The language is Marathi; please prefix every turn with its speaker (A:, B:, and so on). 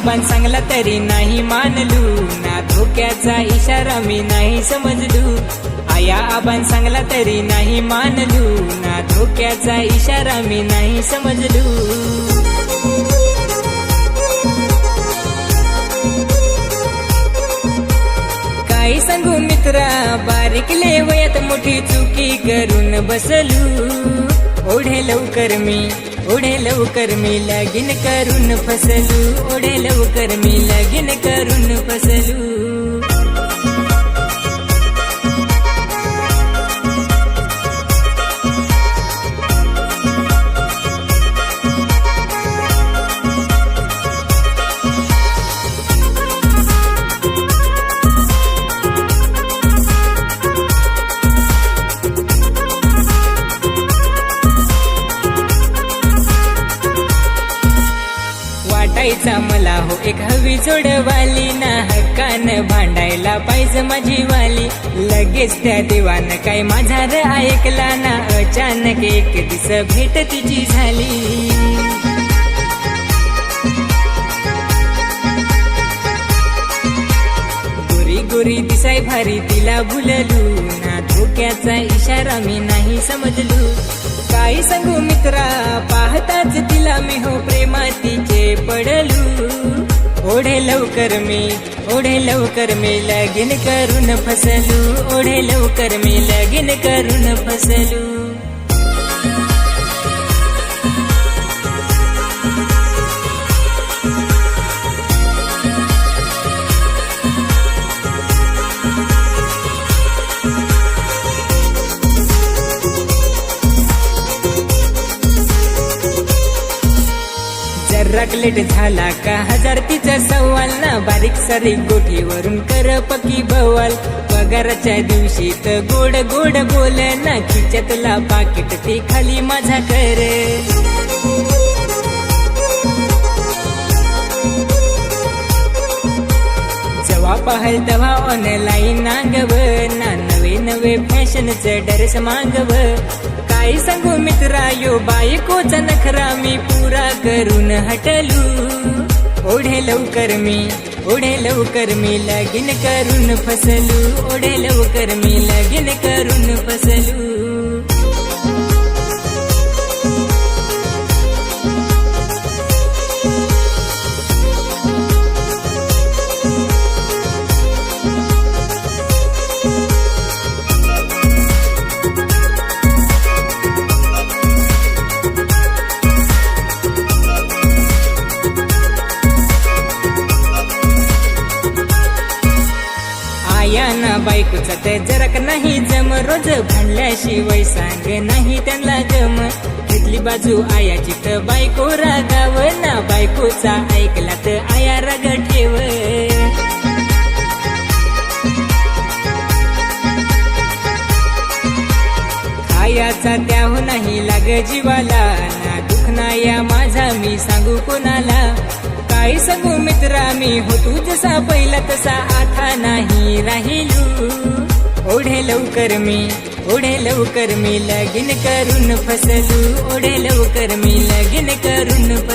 A: तरी नाही मानलू. ना धोक्याचा इशारा मी नाही समजलू. आया आबान सांगला तरी नाही मानलू. ना धोक्याचा इशारा मी नाही समजलू. काही सांगू मित्रा बारीक वयात मोठी चुकी करून बसलू. ओढे लवकर मी ओढे लवकर मी लगीन करून फसलू. ओढे लवकर मी लगीन कर करायचा मला. हो एक हवी जोडवाली ना हक्कान भांडायला पाहिजे माझी वाली. लगेच त्या देवानं काय माझा र ऐकला ना. अचानक एक दिस भेट तिची झाली. गोरी गोरी दिसाय भारी तिला भुललू ना. धोक्याचा इशारा मी नाही समजलू. काय सांगू मित्रा पाहताच तिला मी हो प्रेमात ओढे लवकर मी ओढे लवकर मी लगीन करून फसलू. ओढे लवकर मी लगीन करून फसलू. जर झाला का? हजार तिचा सवाल ना बारीक सारी गोठीवरून कर पकी बवाल. पगाराच्या दिवशी तर गोड गोड बोल ना खिच्यातला पाकिट ते खाली माझा कर. जेव्हा पाहल तेव्हा ऑनलाईन नागव. ना नवे नवे फॅशनचं ड्रेस मागव. काय सांगू मित्रा यो बायकोचा नखरा मी करून हटलू. ओढे लवकर मी ओढे लवकर मी लगीन करून फसलू. ओढे लवकर मी लगीन करून फसलू. बायकोचा तर जरक नाही जम. रोज भांडल्याशिवाय सांग नाही त्यांना जम घेतली बाजू आयाची तर बायको रागाव. ना बायकोचा ऐकला तर आया राग ठेव. खायाचा त्याहू नाही लाग जीवाला. ना दुखना या माझा मी सांगू कोणाला? काय सांगू मित्रा मी हो तू जसा पहिला तसा. आता नाही राहिलू ओढे लवकर मी ओढे लवकर मी लगीन करून फसलू. ओढे लवकर मी लगीन करून